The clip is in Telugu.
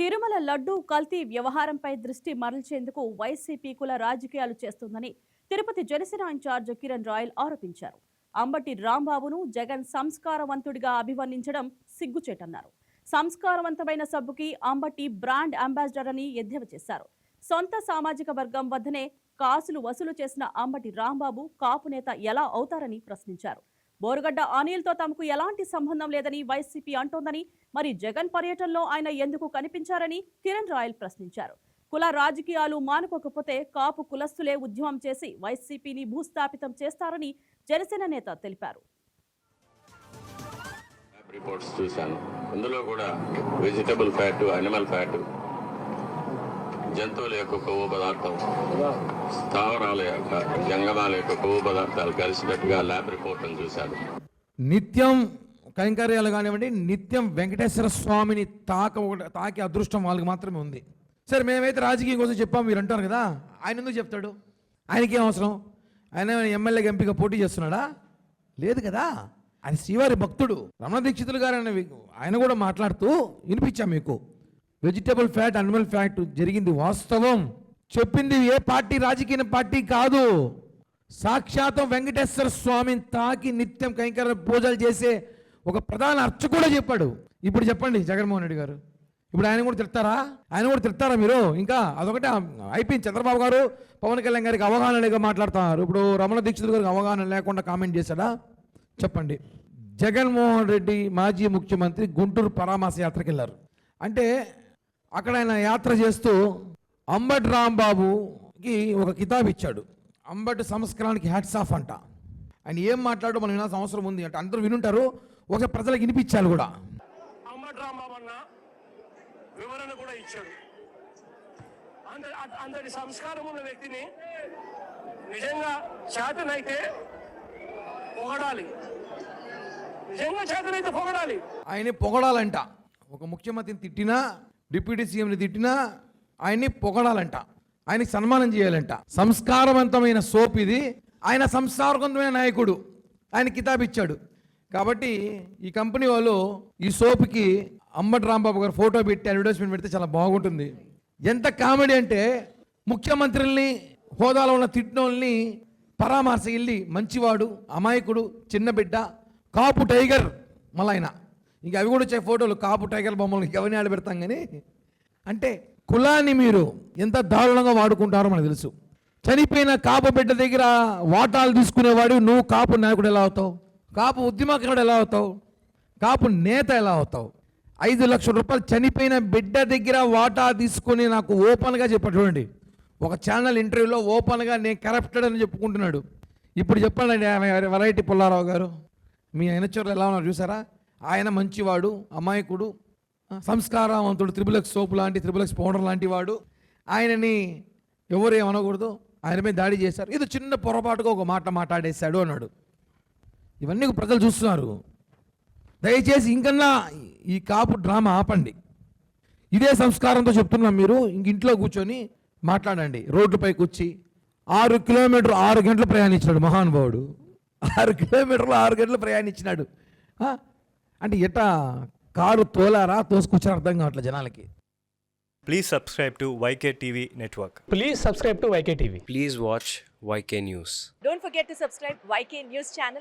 తిరుమల లడ్డూ కల్తీ వ్యవహారంపై దృష్టి మరల్చేందుకు వైసీపీ కుల రాజకీయాలు చేస్తోందని తిరుపతి జనసేన ఇన్ఛార్జ్ కిరణ్ రాయల్ ఆరోపించారు. అంబటి రాంబాబును జగన్ సంస్కారవంతుడిగా అభివర్ణించడం సిగ్గుచేటన్నారు. సంస్కారవంతమైన సబ్బుకి అంబటి బ్రాండ్ అంబాసిడర్ అని ఎద్దేవా చేశారు. సొంత సామాజిక వర్గం వద్దనే కాసులు వసూలు చేసిన అంబటి రాంబాబు కాపు నేత ఎలా అవుతారని ప్రశ్నించారు. బోరుగడ్డ అనిల్తో తమకు ఎలాంటి సంబంధం లేదని వైసీపీ అంటోందని మరి జగన్ పర్యటనలో ఆయన ఎందుకు కనిపించారని కిరణ్ రాయల్ ప్రశ్నించారు. కుల రాజకీయాలు మానుకోకపోతే కాపు కులస్తులే ఉద్యమం చేసి వైసీపీని భూస్థాపితం చేస్తారని జనసేన నేత తెలిపారు. రిపోర్ట్స్ చూశాను. అందులో కూడా వెజిటబుల్ ఫ్యాట్ అనిమల్ ఫ్యాట్ జంతువుల యొక్క కొవ్వు పదార్థం స్థావరాల యొక్క జంగమాల యొక్క కొవ్వు పదార్థాలు కలిసినట్టుగా ల్యాబ్ రిపోర్ట్ను చూశారు. నిత్యం కైంకర్యాలు కానివ్వండి నిత్యం వెంకటేశ్వర స్వామిని తాక ఒకటి- తాకే అదృష్టం వాళ్ళకి మాత్రమే ఉంది. సరే మేమైతే రాజకీయం కోసం చెప్పాం మీరు అంటారు కదా ఆయన ఎందుకు చెప్తాడు? ఆయనకి ఏం అవసరం? ఆయన ఎమ్మెల్యే ఎంపీగా పోటీ చేస్తున్నాడా? లేదు కదా ఆయన శ్రీవారి భక్తుడు. రమణ దీక్షితులు గారు ఆయన ఆయన కూడా మాట్లాడుతూ వినిపించాం మీకు. వెజిటబుల్ ఫ్యాట్ అనిమల్ ఫ్యాట్ జరిగింది వాస్తవం. చెప్పింది ఏ పార్టీ? రాజకీయ పార్టీ కాదు. సాక్షాతం వెంకటేశ్వర స్వామిని తాకి నిత్యం కైంకర్య పూజలు చేసే ఒక ప్రధాన అర్చకుడే చెప్పాడు. ఇప్పుడు చెప్పండి జగన్మోహన్ రెడ్డి గారు. ఇప్పుడు ఆయన కూడా తిడతారా? ఆయన కూడా తిడతారా మీరు? ఇంకా అదొకటే అయిపోయింది చంద్రబాబు గారు పవన్ కళ్యాణ్ గారికి అవగాహన లేక మాట్లాడుతున్నారు. ఇప్పుడు రమణ దీక్షిత్ గారికి అవగాహన లేకుండా కామెంట్ చేశాడా? చెప్పండి. జగన్మోహన్ రెడ్డి మాజీ ముఖ్యమంత్రి గుంటూరు పరామాస యాత్రకి వెళ్ళారు. అంటే అక్కడ ఆయన యాత్ర చేస్తూ అంబటి రాంబాబుకి ఒక కితాబ్ ఇచ్చాడు. అంబటి సంస్కరణకి హ్యాట్స్ ఆఫ్ అంట. ఆయన ఏం మాట్లాడో మనం వినాల్సిన అవసరం ఉంది అంటే. అందరూ వినుంటారు ఒక ప్రజలకు వినిపించాలి కూడా. అంబటి రాంబాబు అన్న వివరణ కూడా ఇచ్చాడు. అంత అ- అంతటి సంస్కారం ఉన్న వ్యక్తిని నిజంగా చేతనైతే పొగడాలి. నిజంగా చేతనైతే పొగడాలి. ఆయన్ని పొగడాలంట. ఒక ముఖ్యమంత్రిని తిట్టినా డిప్యూటీ సీఎంని తిట్టినా ఆయన్ని పొగడాలంట ఆయనకి సన్మానం చేయాలంట. సంస్కారవంతమైన సోప్ ఇది. ఆయన సంస్కారవంతమైన నాయకుడు. ఆయన కితాబ్ ఇచ్చాడు. కాబట్టి ఈ కంపెనీ వాళ్ళు ఈ సోప్కి అంబటి రాంబాబు గారు ఫోటో పెట్టి అడ్వర్టైజ్మెంట్ పెడితే చాలా బాగుంటుంది. ఎంత కామెడీ అంటే ముఖ్యమంత్రుల్ని హోదాలో ఉన్న తిట్టినోళ్ళని పరామర్శ వెళ్ళి మంచివాడు అమాయకుడు చిన్న బిడ్డ కాపు టైగర్ మళ్ళీ ఆయన. ఇంక అవి కూడా వచ్చే ఫోటోలు. కాపు టైగర్ బొమ్మలు ఇంకెవరిని ఆడబెడతాం కానీ అంటే కులాన్ని మీరు ఎంత దారుణంగా వాడుకుంటారో మనకు తెలుసు. చనిపోయిన కాపు బిడ్డ దగ్గర వాటాలు తీసుకునేవాడు నువ్వు కాపు నాయకుడు ఎలా అవుతావు? కాపు ఉద్యమకారుడు ఎలా అవుతావు? కాపు నేత ఎలా అవుతావు? ఐదు లక్షల రూపాయలు చనిపోయిన బిడ్డ దగ్గర వాటా తీసుకొని నాకు ఓపెన్గా చెప్పాడు చూడండి. ఒక ఛానల్ ఇంటర్వ్యూలో ఓపెన్గా నేను కరప్టెడ్ అని చెప్పుకుంటున్నాడు. ఇప్పుడు చెప్పండి వెరైటీ పుల్లారావు గారు. మీ ఆయనచోర్లు ఎలా ఉన్నారు చూసారా? ఆయన మంచివాడు అమాయకుడు సంస్కారవంతుడు త్రిబులక్స్ సోపు లాంటి త్రిబులక్స్ పౌడర్ లాంటి వాడు. ఆయనని ఎవరు ఏమనకూడదు? ఆయన మీద దాడి చేశారు. ఇది చిన్న పొరపాటుగా ఒక మాట మాట్లాడేశాడు అన్నాడు. ఇవన్నీ ప్రజలు చూస్తున్నారు. దయచేసి ఇంకన్నా ఈ కాపు డ్రామా ఆపండి. ఇదే సంస్కారంతో చెప్తున్నాం మీరు. ఇంక ఇంట్లో కూర్చొని మాట్లాడండి. రోడ్డుపైకి వచ్చి ఆరు కిలోమీటర్ ఆరు గంటలు ప్రయాణించినాడు మహానుభావుడు. ఆరు కిలోమీటర్లు ఆరు గంటలు ప్రయాణించినాడు. అంటే ఎట కారు తోలారా తోసుకొచ్చారు అర్థం కావట్లే జనాలకి. Please subscribe to YK TV network please subscribe to YK TV please watch YK news don't forget to subscribe YK news channel